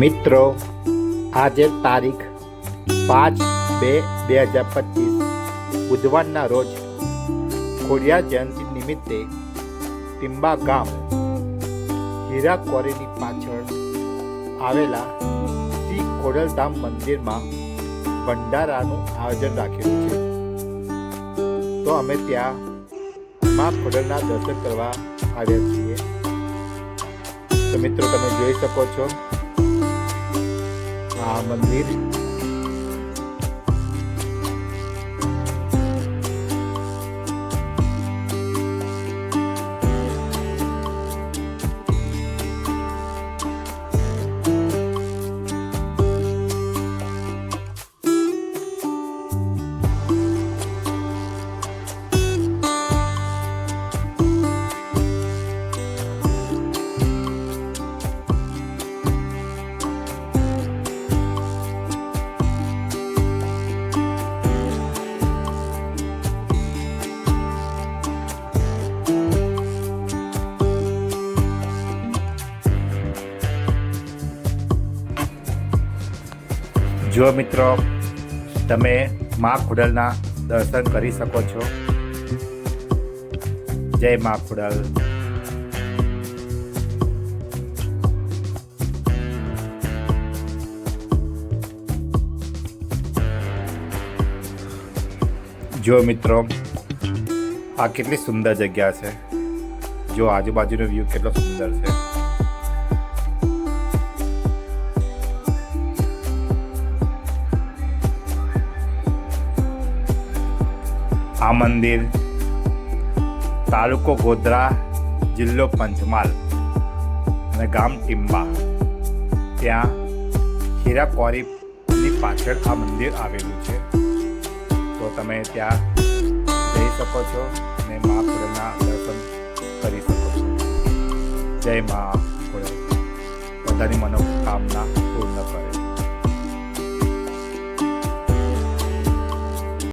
મિત્રો, આજે તારીખ પાંચ બે બે હજાર પચીસ, બુધવારના રોજ ખોડિયા જયંતિ નિમિત્તે ટિંબા ગામ, હીરા કોરીની પાછળ આવેલા શ્રી ખોડલધામ મંદિરમાં ભંડારાનું આયોજન રાખેલું છે. તો અમે ત્યાં મા ખોડલના દર્શન કરવા આવ્યા છીએ. તો મિત્રો, તમે જોઈ શકો છો આ જો મિત્રો, તમે મા કુડલના દર્શન કરી શકો છો. જય મા ખોડલ જો મિત્રો, આ કેટલી સુંદર જગ્યા છે. જો આજુબાજુનો વ્યૂ કેટલો સુંદર છે. આ મંદિર તાલુકો ગોધરા જિલ્લો પંચમહાલ અને ગામ ટિંબા ત્યાં હીરા કોરીની પાછળ આ મંદિર આવેલું છે. તો તમે ત્યાં જઈ શકો છો અને મા ખોડલના દર્શન કરી શકો છો. જય મા ખોડલ બધાની મનોકામના પૂર્ણ કરે.